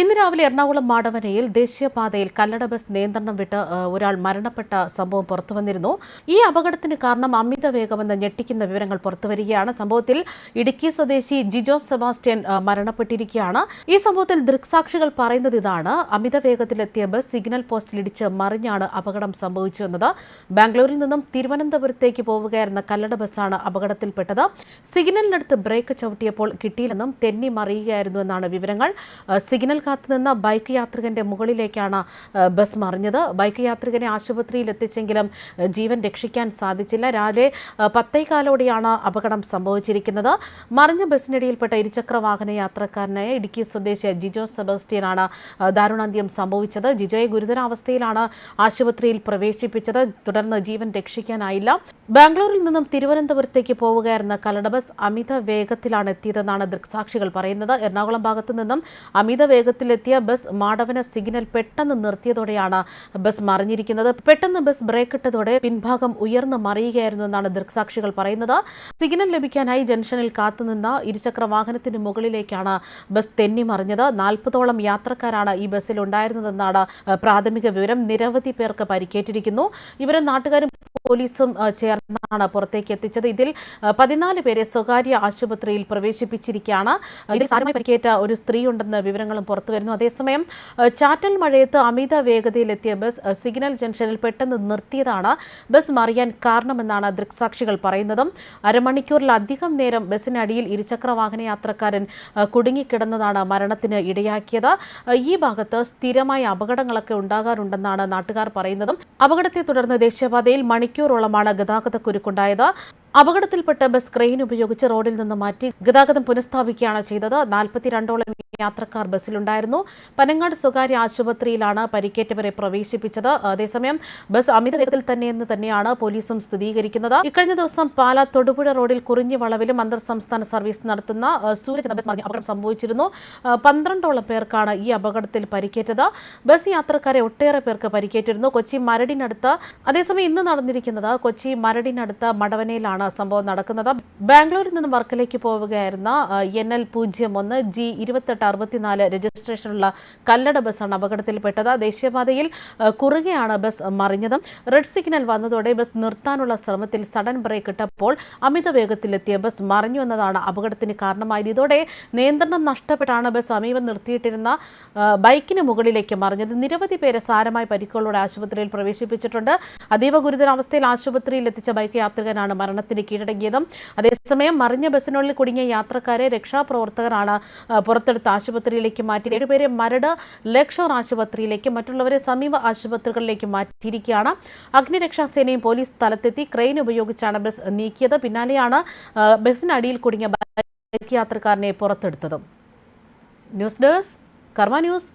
ഇന്ന് രാവിലെ എറണാകുളം മാടവനയിൽ ദേശീയപാതയിൽ കല്ലട ബസ് നിയന്ത്രണം വിട്ട് ഒരാൾ മരണപ്പെട്ട സംഭവം പുറത്തുവന്നിരുന്നു. ഈ അപകടത്തിന് കാരണം അമിത വേഗമെന്ന് ഞെട്ടിക്കുന്ന വിവരങ്ങൾ പുറത്തുവരികയാണ്. സംഭവത്തിൽ ഇടുക്കി സ്വദേശി ജിജോ സെബാസ്റ്റ്യൻ മരണപ്പെട്ടിരിക്കുകയാണ്. ഈ സംഭവത്തിൽ ദൃക്സാക്ഷികൾ പറയുന്നത് ഇതാണ്. അമിത വേഗത്തിലെത്തിയ ബസ് സിഗ്നൽ പോസ്റ്റിൽ ഇടിച്ച് മറിഞ്ഞാണ് അപകടം സംഭവിച്ചുവെന്നത് ബാംഗ്ലൂരിൽ നിന്നും തിരുവനന്തപുരത്തേക്ക് പോവുകയായിരുന്ന കല്ലട ബസ്സാണ് അപകടത്തിൽപ്പെട്ടത്. സിഗ്നലിനടുത്ത് ബ്രേക്ക് ചവിട്ടിയപ്പോൾ കിട്ടിയില്ലെന്നും തെന്നി മറിയുകയായിരുന്നു എന്നാണ് വിവരങ്ങൾ. സിഗ്നൽ കാത്തുനിന്ന ബൈക്ക് യാത്രികന്റെ മുകളിലേക്കാണ് ബസ് മറിഞ്ഞത്. ബൈക്ക് യാത്രികനെ ആശുപത്രിയിൽ എത്തിച്ചെങ്കിലും ജീവൻ രക്ഷിക്കാൻ സാധിച്ചില്ല. രാവിലെ പത്തേകാലോടെയാണ് അപകടം സംഭവിച്ചിരിക്കുന്നത്. മറിഞ്ഞ ബസ്സിനിടയിൽപ്പെട്ട ഇരുചക്ര വാഹന യാത്രക്കാരനായ ഇടുക്കി സ്വദേശി ജിജോ സെബാസ്റ്റ്യനാണ് ദാരുണാന്ത്യം സംഭവിച്ചത്. ജിജോയെ ഗുരുതരാവസ്ഥയിലാണ് ആശുപത്രിയിൽ പ്രവേശിപ്പിച്ചത്. തുടർന്ന് ജീവൻ രക്ഷിക്കാനായില്ല. ബാംഗ്ലൂരിൽ നിന്നും തിരുവനന്തപുരത്തേക്ക് പോവുകയായിരുന്ന കല്ലട ബസ് അമിത വേഗത്തിലാണ് എത്തിയതെന്നാണ് ദൃക്സാക്ഷികൾ പറയുന്നത്. എറണാകുളം ഭാഗത്തു നിന്നും അമിത വേഗത്തിലെത്തിയ ബസ് മാടവന സിഗ്നൽ പെട്ടെന്ന് നിർത്തിയതോടെയാണ് ബസ് മറിഞ്ഞിരിക്കുന്നത്. പെട്ടെന്ന് ബസ് ബ്രേക്ക് ഇട്ടതോടെ പിൻഭാഗം ഉയർന്ന് മറിയുകയായിരുന്നു എന്നാണ് ദൃക്സാക്ഷികൾ പറയുന്നത്. സിഗ്നൽ ലഭിക്കാനായി ജംഗ്ഷനിൽ കാത്തുനിന്ന ഇരുചക്ര വാഹനത്തിന് മുകളിലേക്കാണ് ബസ് തെന്നി മറിഞ്ഞത്. നാൽപ്പതോളം യാത്രക്കാരാണ് ഈ ബസ്സിൽ ഉണ്ടായിരുന്നതെന്നാണ് പ്രാഥമിക വിവരം. നിരവധി പേർക്ക് പരിക്കേറ്റിരിക്കുന്നു. ഇവരെ നാട്ടുകാരും പോലീസും ചേർന്നാണ് പുറത്തേക്ക് എത്തിച്ചത്. ഇതിൽ പതിനാല് പേരെ സ്വകാര്യ ആശുപത്രിയിൽ പ്രവേശിപ്പിച്ചിരിക്കുകയാണ്. ഇതിൽ സാരമായി പരിക്കേറ്റ ഒരു സ്ത്രീ ഉണ്ടെന്ന വിവരങ്ങളും പുറത്തു വരുന്നു. അതേസമയം ചാറ്റൽ മഴയത്ത് അമിത വേഗതയിലെത്തിയ ബസ് സിഗ്നൽ ജംഗ്ഷനിൽ പെട്ടെന്ന് നിർത്തിയതാണ്. ബസ് മറിയാൻ കാരണമെന്നാണ് ദൃക്സാക്ഷികൾ പറയുന്നതും. അരമണിക്കൂറിലധികം നേരം ബസ്സിനടിയിൽ ഇരുചക്ര വാഹന യാത്രക്കാരൻ കുടുങ്ങിക്കിടന്നതാണ് മരണത്തിന് ഇടയാക്കിയത്. ഈ ഭാഗത്ത് സ്ഥിരമായ അപകടങ്ങളൊക്കെ ഉണ്ടാകാറുണ്ടെന്നാണ് നാട്ടുകാർ പറയുന്നതും. അപകടത്തെ തുടർന്ന് ദേശീയപാതയിൽ മണിക്കൂറോളമാണ് ഗതാഗത കുരുക്കുണ്ടായത്. അപകടത്തിൽപ്പെട്ട് ബസ് ക്രെയിൻ ഉപയോഗിച്ച് റോഡിൽ നിന്ന് മാറ്റി ഗതാഗതം പുനഃസ്ഥാപിക്കുകയാണ് ചെയ്തത്. നാൽപ്പത്തിരണ്ടോളം യാത്രക്കാർ ബസ്സിലുണ്ടായിരുന്നു. പനങ്ങാട് സ്വകാര്യ ആശുപത്രിയിലാണ് പരിക്കേറ്റവരെ പ്രവേശിപ്പിച്ചത്. അതേസമയം ബസ് അമിത വേഗത്തിൽ തന്നെയെന്ന് തന്നെയാണ് പോലീസും സ്ഥിരീകരിക്കുന്നത്. ഇക്കഴിഞ്ഞ ദിവസം പാലാ തൊടുപുഴ റോഡിൽ കുറിഞ്ഞു വളവിലും അന്തർ സംസ്ഥാന സർവീസ് നടത്തുന്ന സൂരജ് ബസ് അപകടം സംഭവിച്ചിരുന്നു. പന്ത്രണ്ടോളം പേർക്കാണ് ഈ അപകടത്തിൽ പരിക്കേറ്റത്. ബസ് യാത്രക്കാരെ ഒട്ടേറെ പേർക്ക് പരിക്കേറ്റിരുന്നു. കൊച്ചി മരടിനടുത്ത് അതേസമയം ഇന്ന് നടന്നിരിക്കുന്നത് കൊച്ചി മരടിനടുത്ത് മടവനയിലാണ് സംഭവം നടക്കുന്നത്. ബാംഗ്ലൂരിൽ നിന്നും വർക്കലേക്ക് പോവുകയായിരുന്ന എൻ എൽ പൂജ്യം ഒന്ന് ജി ഇരുപത്തെട്ട് അറുപത്തിനാല് രജിസ്ട്രേഷനുള്ള കല്ലട ബസ്സാണ് അപകടത്തിൽപ്പെട്ടത്. ദേശീയപാതയിൽ കുറുകെയാണ് ബസ് മറിഞ്ഞത് റെഡ് സിഗ്നൽ വന്നതോടെ ബസ് നിർത്താനുള്ള ശ്രമത്തിൽ സഡൻ ബ്രേക്ക് ഇട്ടപ്പോൾ അമിത വേഗത്തിലെത്തിയ ബസ് മറിഞ്ഞു എന്നതാണ് അപകടത്തിന് കാരണമായത്. ഇതോടെ നിയന്ത്രണം നഷ്ടപ്പെട്ടാണ് ബസ് സമീപം നിർത്തിയിട്ടിരുന്ന ബൈക്കിന് മുകളിലേക്ക് മറിഞ്ഞത്. നിരവധി പേരെ സാരമായ പരിക്കുകളോടെ ആശുപത്രിയിൽ പ്രവേശിപ്പിച്ചിട്ടുണ്ട്. അതീവ ഗുരുതരാവസ്ഥയിൽ ആശുപത്രിയിൽ എത്തിച്ച ബൈക്ക് യാത്രികനാണ് മരണത്തിന് കീഴടങ്ങിയതും. അതേസമയം മറിഞ്ഞ ബസ്സിനുള്ളിൽ കുടുങ്ങിയ യാത്രക്കാരെ രക്ഷാപ്രവർത്തകരാണ് ആ, പുറത്തെടുത്ത് ആശുപത്രിയിലേക്ക് മാറ്റി. ഏഴുപേരെ മരട് ലക്ഷർ ആശുപത്രിയിലേക്ക് മറ്റുള്ളവരെ സമീപ ആശുപത്രികളിലേക്ക് മാറ്റിയിരിക്കുകയാണ്. അഗ്നിരക്ഷാസേനയും പോലീസ് സ്ഥലത്തെത്തി ക്രെയിൻ ഉപയോഗിച്ചാണ് ബസ് നീക്കിയത്. പിന്നാലെയാണ് ബസിനടിയിൽ കുടുങ്ങിയ ബൈക്ക് യാത്രക്കാരനെ പുറത്തെടുത്തതും. News desk Karma news.